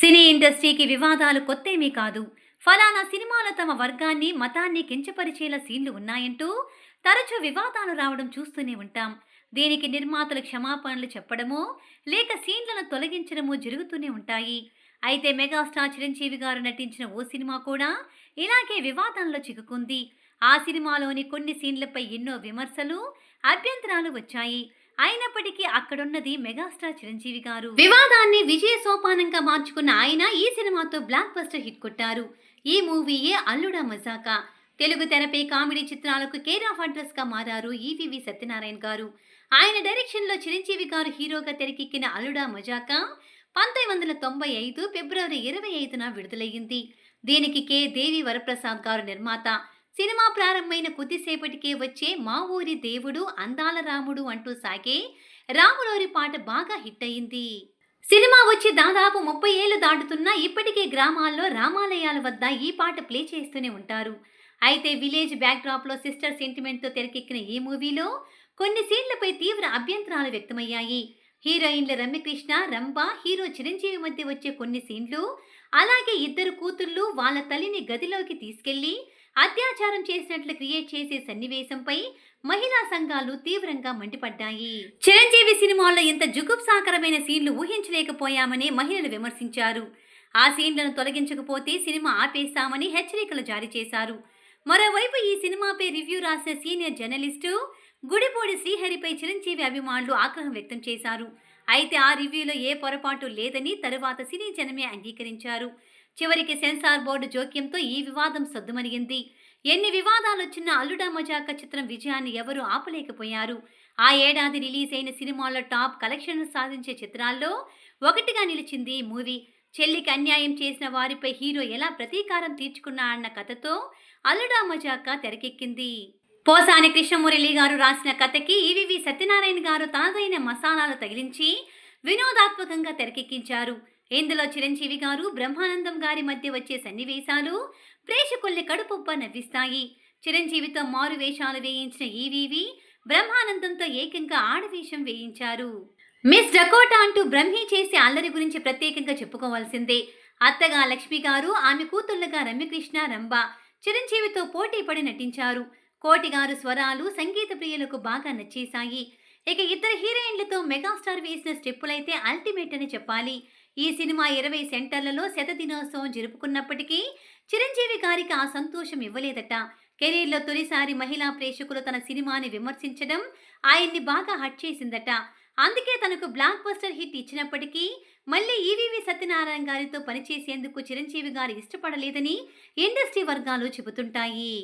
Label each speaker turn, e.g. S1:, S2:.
S1: సినీ ఇండస్ట్రీకి వివాదాలు కొత్తేమీ కాదు. ఫలానా సినిమాలో తమ వర్గాన్ని మతాన్ని కించపరిచేలా సీన్లు ఉన్నాయంటూ తరచూ వివాదాలు రావడం చూస్తూనే ఉంటాం. దీనికి నిర్మాతలు క్షమాపణలు చెప్పడమో లేక సీన్లను తొలగించడమో జరుగుతూనే ఉంటాయి. అయితే మెగాస్టార్ చిరంజీవి గారు నటించిన ఓ సినిమా కూడా ఇలాగే వివాదంలో చిక్కుకుంది. ఆ సినిమాలోని కొన్ని సీన్లపై ఎన్నో విమర్శలు అభ్యంతరాలు వచ్చాయి. అయినప్పటికీ అక్కడున్నది మెగాస్టార్ చిరంజీవి గారు. వివాదాన్ని విజయ సోపానంగా మార్చుకున్న ఆయన ఈ సినిమాతో బ్లాక్ బస్టర్ హిట్ కొట్టారు. ఈ మూవీయే అల్లుడా మజాకా. తెలుగు తెరపై కామెడీ చిత్రాలకు కేర్ ఆఫ్ అడ్రస్గా మారారు ఈవీవి సత్యనారాయణ గారు. ఆయన డైరెక్షన్లో చిరంజీవి గారు హీరోగా తెరకెక్కిన అల్లుడా మజాకా పంతొమ్మిది వందల తొంభై ఐదు ఫిబ్రవరి ఇరవై ఐదున విడుదలయ్యింది. దీనికి కె దేవి వరప్రసాద్ గారు నిర్మాత. సినిమా ప్రారంభమైన కొద్దిసేపటికే వచ్చే మా ఊరి దేవుడు అందాల రాముడు అంటూ సాగే రాములోరి పాట బాగా హిట్ అయింది. సినిమా వచ్చి దాదాపు ముప్పై ఏళ్ళు దాటుతున్నా ఇప్పటికే గ్రామాల్లో రామాలయాల వద్ద ఈ పాట ప్లే చేస్తూనే ఉంటారు. అయితే విలేజ్ బ్యాక్డ్రాప్లో సిస్టర్ సెంటిమెంట్తో తెరకెక్కిన ఈ మూవీలో కొన్ని సీన్లపై తీవ్ర అభ్యంతరాలు వ్యక్తమయ్యాయి. హీరోయిన్ల రమ్యకృష్ణ రంభ హీరో చిరంజీవి మధ్య వచ్చే కొన్ని సీన్లు అలాగే ఇద్దరు కూతుళ్ళు వాళ్ళ తల్లిని గదిలోకి తీసుకెళ్ళి అత్యాచారం చేసినట్లు క్రియేట్ చేసే సన్నివేశంపై మహిళా సంఘాలు తీవ్రంగా మండిపడ్డాయి. చిరంజీవి సినిమాల్లో ఇంత జుగుప్సాకరమైన సీన్లు ఊహించలేకపోయామని మహిళలు విమర్శించారు. ఆ సీన్లను తొలగించకపోతే సినిమా ఆపేస్తామని హెచ్చరికలు జారీ చేశారు. మరోవైపు ఈ సినిమాపై రివ్యూ రాసిన సీనియర్ జర్నలిస్టు గుడిపూడి శ్రీహరిపై చిరంజీవి అభిమానులు ఆగ్రహం వ్యక్తం చేశారు. అయితే ఆ రివ్యూలో ఏ పొరపాటు లేదని తరువాత సినీ జనమే అంగీకరించారు. చివరికి సెన్సార్ బోర్డు జోక్యంతో ఈ వివాదం సద్దుమణిగింది. ఎన్ని వివాదాలు వచ్చినా అల్లుడా మజాక చిత్రం విజయాన్ని ఎవరూ ఆపలేకపోయారు. ఆ ఏడాది రిలీజ్ అయిన సినిమాల్లో టాప్ కలెక్షన్లు సాధించే చిత్రాల్లో ఒకటిగా నిలిచింది ఈ మూవీ. చెల్లికి అన్యాయం చేసిన వారిపై హీరో ఎలా ప్రతీకారం తీర్చుకున్నా అన్న కథతో అల్లుడా మజాక తెరకెక్కింది. పోసాని కృష్ణమురళి గారు రాసిన కథకి ఈవివి సత్యనారాయణ గారు తనదైన మసాలాలు తగిలించి వినోదాత్మకంగా తెరకెక్కించారు. ఇందులో చిరంజీవి గారు బ్రహ్మానందం గారి మధ్య వచ్చే సన్నివేశాలు ప్రేక్షకుల్ని కడుపుబ్బ నవ్విస్తాయి. చిరంజీవితో మారు వేషాలు వేయించిన ఈవీవి బ్రహ్మానందంతో ఏకంగా ఆడవేషం వేయించారు. మిస్ డకోటా అంటూ బ్రహ్మి చేసే అల్లరి గురించి ప్రత్యేకంగా చెప్పుకోవాల్సిందే. అత్తగా లక్ష్మి గారు ఆమె కూతుళ్ళగా రమ్యకృష్ణ రంభ చిరంజీవితో పోటీ పడి నటించారు. కోటిగారు స్వరాలు సంగీత ప్రియులకు బాగా నచ్చేశాయి. ఇక ఇద్దరు హీరోయిన్లతో మెగాస్టార్ వేసిన స్టెప్పులైతే అల్టిమేట్ అని చెప్పాలి. ఈ సినిమా ఇరవై సెంటర్లలో శత దినోత్సవం జరుపుకున్నప్పటికీ చిరంజీవి గారికి ఆ సంతోషం ఇవ్వలేదట. కెరీర్లో తొలిసారి మహిళా ప్రేక్షకులు తన సినిమాని విమర్శించడం ఆయన్ని బాగా హట్ చేసిందట. అందుకే తనకు బ్లాక్ బస్టర్ హిట్ ఇచ్చినప్పటికీ మళ్ళీ ఈవీవి సత్యనారాయణ గారితో పనిచేసేందుకు చిరంజీవి గారు ఇష్టపడలేదని ఇండస్ట్రీ వర్గాలు చెబుతుంటాయి.